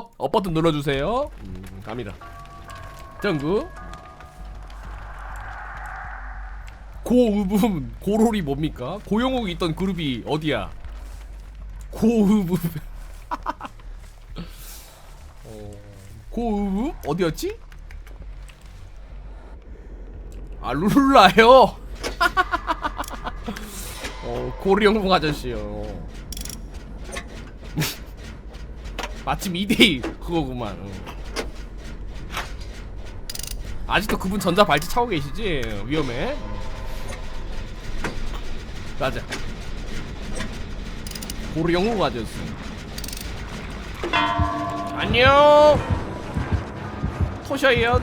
업, 업 버튼 눌러주세요. 음, 갑니다. 정구. 고음음 고롤이 뭡니까? 고영욱이 있던 그룹이 어디야? 어, 고음음 어디였지? 아 룰라요. 어 고리영웅 아저씨요. 마침 2대2 그거구만. 응. 아직도 그분 전자 발찌 차고 계시지? 위험해. 가자. 고리영웅 아저씨. 안녕. 토셔이언.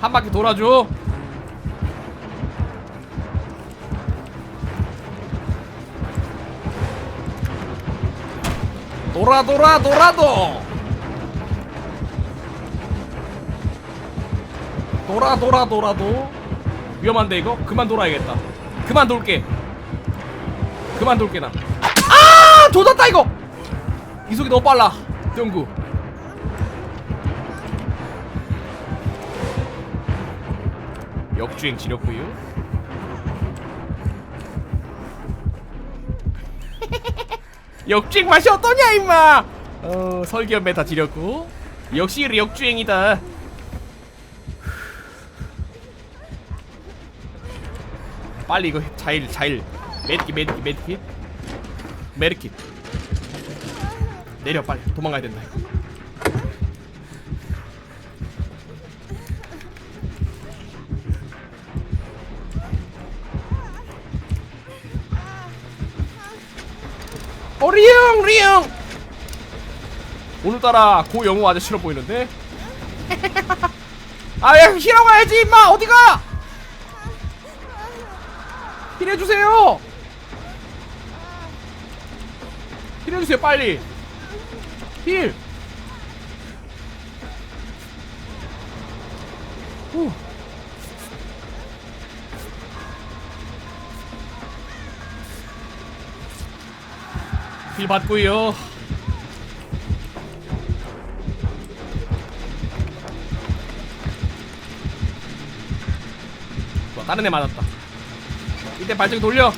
한 바퀴 돌아줘. 돌아 돌아 돌아도. 돌아 돌아 돌아도. 위험한데 이거? 그만 돌아야겠다. 그만 돌게. 그만 돌게 나아! 조졌다 이거! 이 속이 너무 빨라 영구. 역주행 지렸고요 역주행 맛이 어떠냐 임마! 어 설계연 메타 지렸고. 역시 역주행이다. 빨리 이거 자일 자일. 메디킷 메디킷 메디킷. 메디킷. 내려 빨리. 도망가야 된다. 이거. 어 리영 리영 오늘따라 고영우 아주 싫어 보이는데? 아야 힐하고 가야지 임마! 어디가? 힐해주세요! 힐해주세요 빨리! 힐 힐 받고요. 좋아 다른 애 맞았다. 이때 발전기 돌려.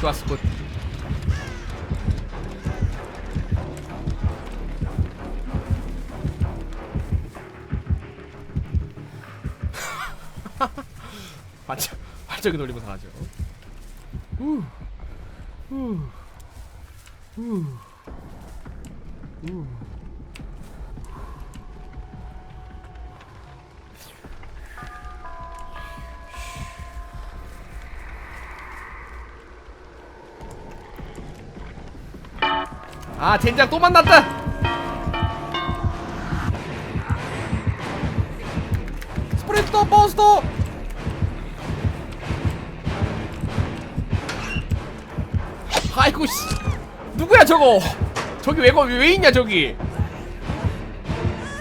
좋았어 굿. 발전 발전기 돌리면서 가죠 후. 후. 후. 후. 아 젠장 또 만났다. 스프린터 버스터 아이고 씨. 누구야 저거 저기 왜, 거- 왜 있냐 저기?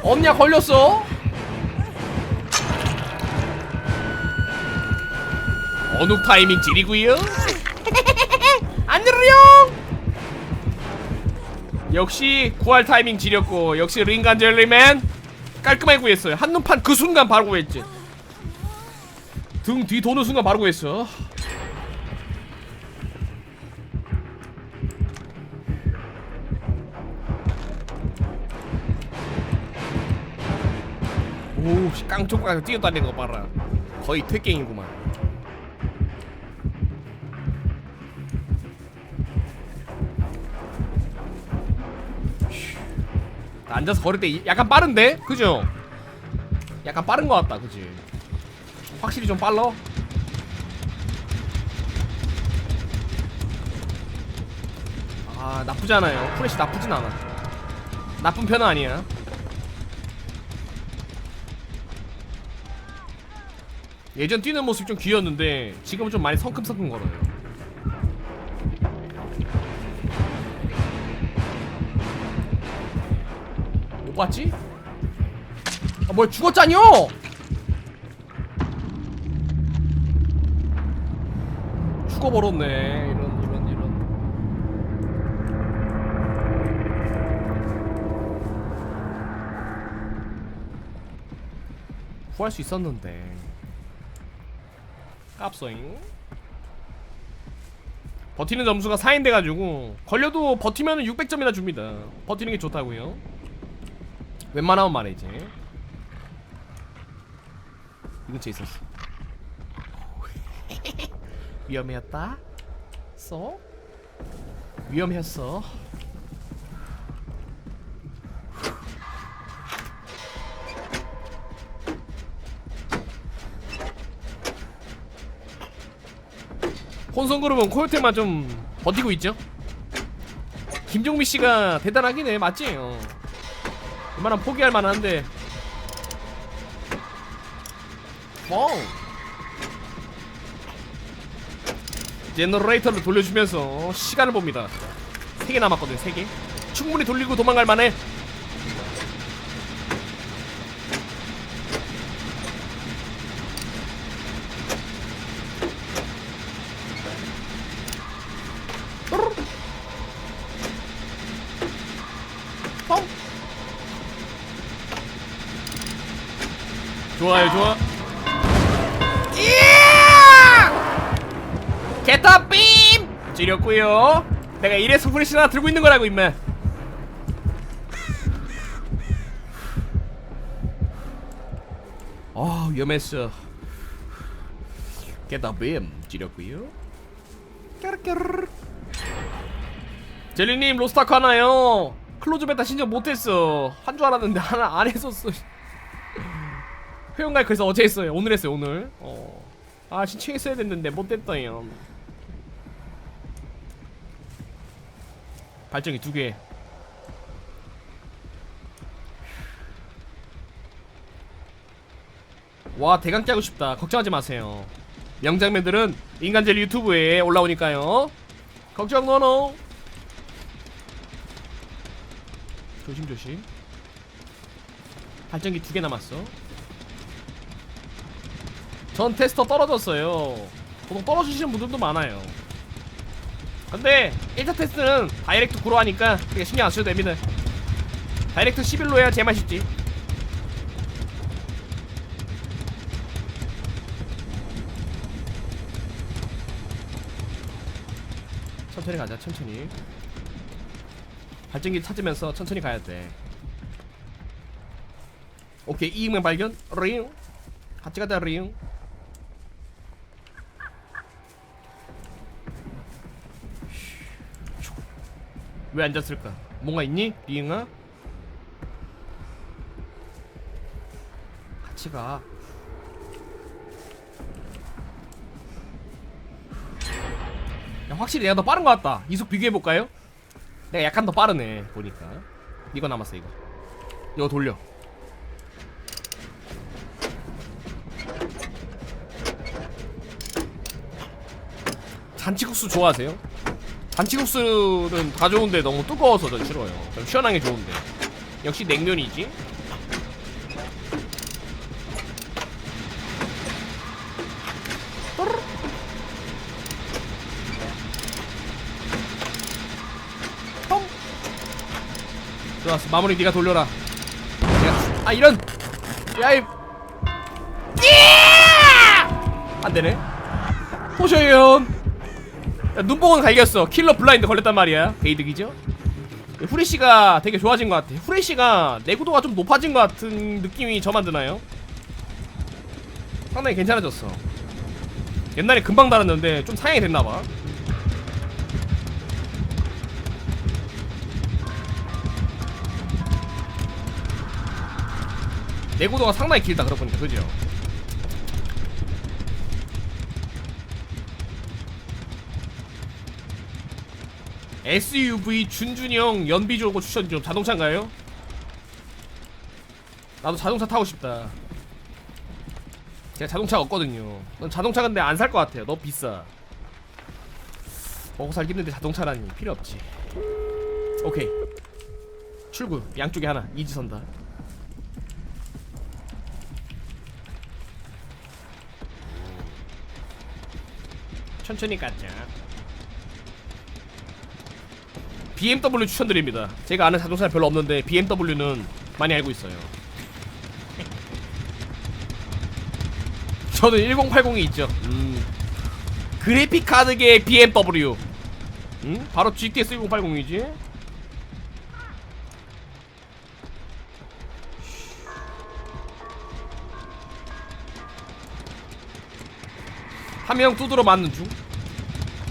없냐 걸렸어? 어느 타이밍 지리구요? 안녕 역시 구할 타이밍 지렸고 역시 링간 젤리맨 깔끔하게 구했어요. 한눈판 그 순간 바로 구했지. 등 뒤 도는 순간 바로 구했어 오우 씨, 깡총깡 뛰어다니는 거 봐라 거의 퇴갱이구만 앉아서 걸을 때 약간 빠른데? 그죠? 약간 빠른 것 같다 그지? 확실히 좀 빨라 아 나쁘지 않아요 프레시 나쁘진 않아 나쁜 편은 아니야 예전 뛰는 모습 좀 귀여웠는데 지금은 좀 많이 성큼성큼 걸어요 못 봤지? 아 뭐야 죽었잖여! 죽어버렸네 이런 이런 이런 구할 수 있었는데 깝소잉. 버티는 점수가 4인 돼가지고 걸려도 버티면 600점이나 줍니다. 버티는 게 좋다고요. 웬만하면 말이지 이 근처에 있었어. 위험했다. 써? 위험했어 혼성 그룹은 코요테만 좀 버티고 있죠? 김종미 씨가 대단하긴 해 맞지? 어. 웬만하면 포기할 만한데. 와우 제너레이터를 돌려주면서 시간을 봅니다. 3개 남았거든 3개. 충분히 돌리고 도망갈 만해 좋아요 좋아. 개타 빔! 찌렸고요. 내가 이래서 프레시 하나 들고 있는 거라고 임마. 아 위험했어. 개타 빔 찌렸고요. 젤리님 로스타크 하나요? 클로즈 베타 신청 못했어. 한 줄 알았는데 하나 안 했었어 회원가입 그래서 어제 했어요. 오늘 했어요 오늘. 어. 아 신청했어야 됐는데 못됐다요. 발전기 두개. 와 대강 짜고 싶다. 걱정하지 마세요. 명장면들은 인간젤리 유튜브에 올라오니까요. 걱정 노노 조심조심. 발전기 두 개 남았어 전 테스터 떨어졌어요. 보통 떨어지시는 분들도 많아요. 근데 1차 테스트는 다이렉트 구로 하니까 그게 신경 안 써도 됩니다. 다이렉트 11로 해야 제맛있지. 천천히 가자 천천히. 발전기 찾으면서 천천히 가야 돼. 오케이 이익명 발견. 링. 같이 가자 링 왜 앉았을까? 뭔가 있니? 리잉아? 같이 가. 야, 확실히 내가 더 빠른 것 같다. 이속 비교해볼까요? 내가 약간 더 빠르네, 보니까. 이거 남았어, 이거. 이거 돌려. 잔치국수 좋아하세요? 잔치국수는 다 좋은데 너무 뜨거워서 전 싫어요. 좀 시원한 게 좋은데. 역시 냉면이지. 펑. 좋았어. 마무리 네가 돌려라. 내가 아 이런. 야이. 안 되네. 포셔연. 야, 눈뽕은 갈겼어. 킬러 블라인드 걸렸단 말이야. 게이득이죠? 후레쉬가 되게 좋아진 것 같아. 후레쉬가 내구도가 좀 높아진 것 같은 느낌이 저만 드나요? 상당히 괜찮아졌어. 옛날에 금방 달았는데 좀 사양이 됐나봐. 내구도가 상당히 길다 그러고 보니까 그죠? SUV 준준형 연비 좋은 거 추천 좀. 자동차인가요? 나도 자동차 타고 싶다. 제가 자동차가 없거든요. 넌 자동차 근데 안 살 것 같아요. 너무 비싸. 먹고 살기 힘든데 자동차라니. 필요 없지. 오케이. 출구. 양쪽에 하나. 이지선다. 천천히 가자. BMW 추천드립니다. 제가 아는 자동차 별로 없는데 BMW는 많이 알고 있어요. 저는 1080이 있죠. 음. 그래픽 카드계 BMW. 음? 바로 GTS 1080이지. 한 명 두드러 맞는 중.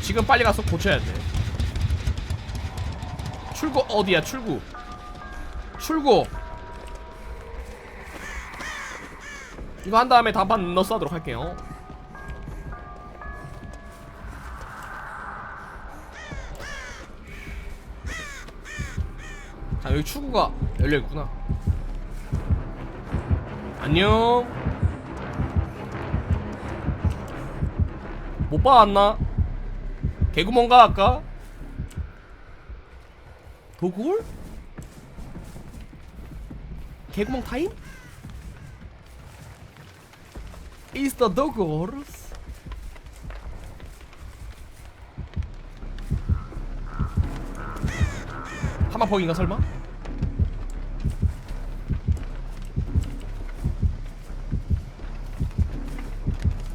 지금 빨리 가서 고쳐야 돼. 출구 어디야? 출구. 출구. 이거 한 다음에 단판 넣어 쏴도록 할게요. 자 여기 출구가 열려 있구나. 안녕. 못 봐왔나? 개구멍가 아까? 도굴? 개구멍 타임? The doggles? 하마펑인가 설마?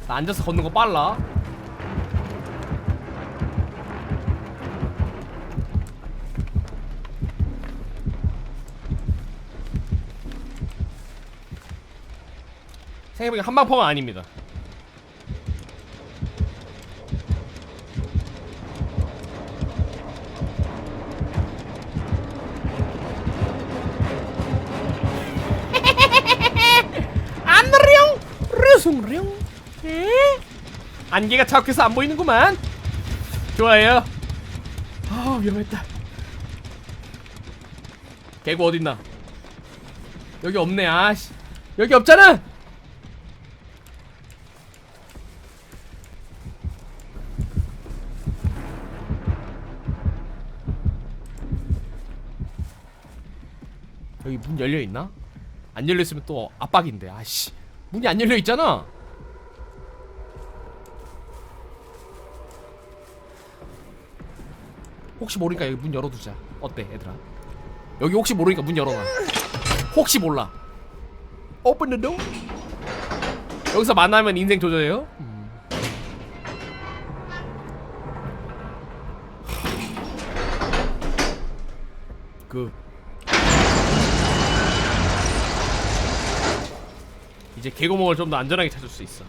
나 앉아서 걷는 거 빨라 생각해보니까 한방펑은 아닙니다. 안녕 르숭룡? 에? 안개가 자욱해서 안 보이는구만. 좋아요. 아 위험했다. 개구 어딨나? 여기 없네 아씨. 여기 없잖아 여기 문 열려 있나? 안 열려 있으면 또 압박인데. 아씨. 문이 안 열려 있잖아. 혹시 모르니까 여기 문 열어두자. 어때, 얘들아? 여기 혹시 모르니까 문 열어놔. 혹시 몰라. Open the door. 여기서 만나면 인생 조져요. 음. 그 이제 개구멍을 좀 더 안전하게 찾을 수 있어.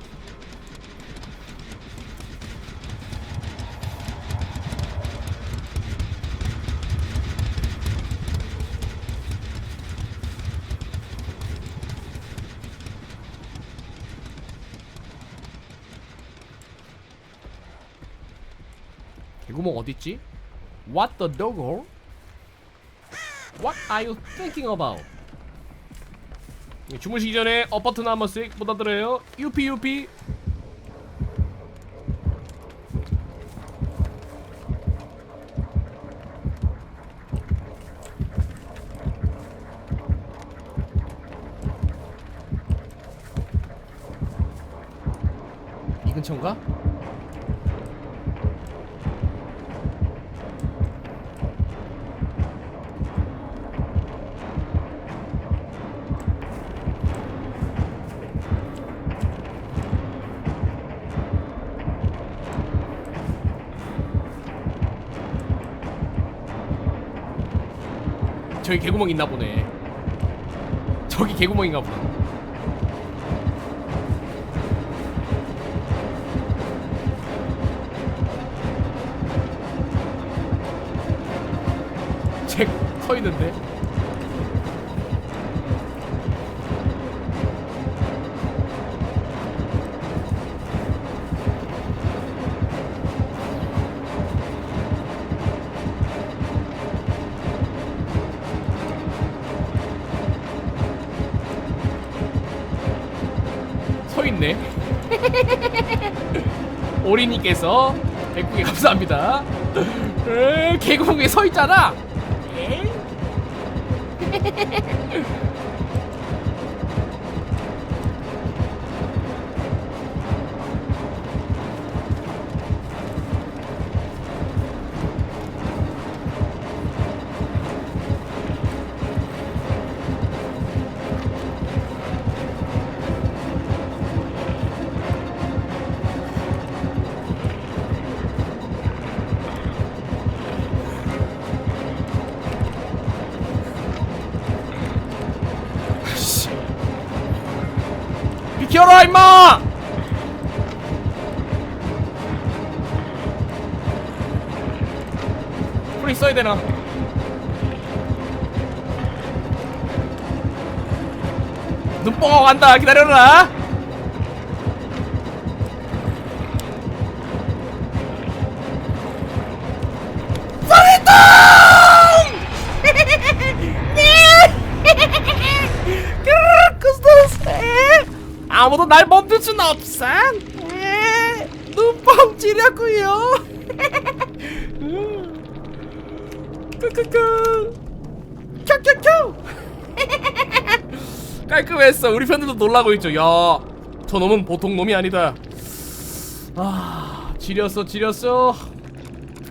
개구멍 어딨지? What the doggo? What are you thinking about? 예, 주무시기 전에 업 버튼 한 번 씩 부탁드려요. 유피 유피. 저기 개구멍 있나 보네. 저기 개구멍인가 보다. 잭 서 있는데. 오리님께서 백국에 감사합니다. 에, 개구멍에 서 있잖아. 비켜라 임마! 풀이 써야 되나? 눈뽕어 간다 기다려라 아무도 날 멈출 순 없어. 눈뽕 찌려고요. 크크크. 켜켜켜. 깔끔했어. 우리 팬들도 놀라고 있죠. 야, 저 놈은 보통 놈이 아니다. 아, 지렸어, 지렸어.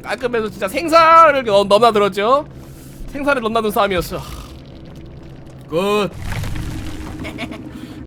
깔끔해서 진짜 생사를 넘- 넘나들었죠. 생사를 넘나든 싸움이었어. 굿.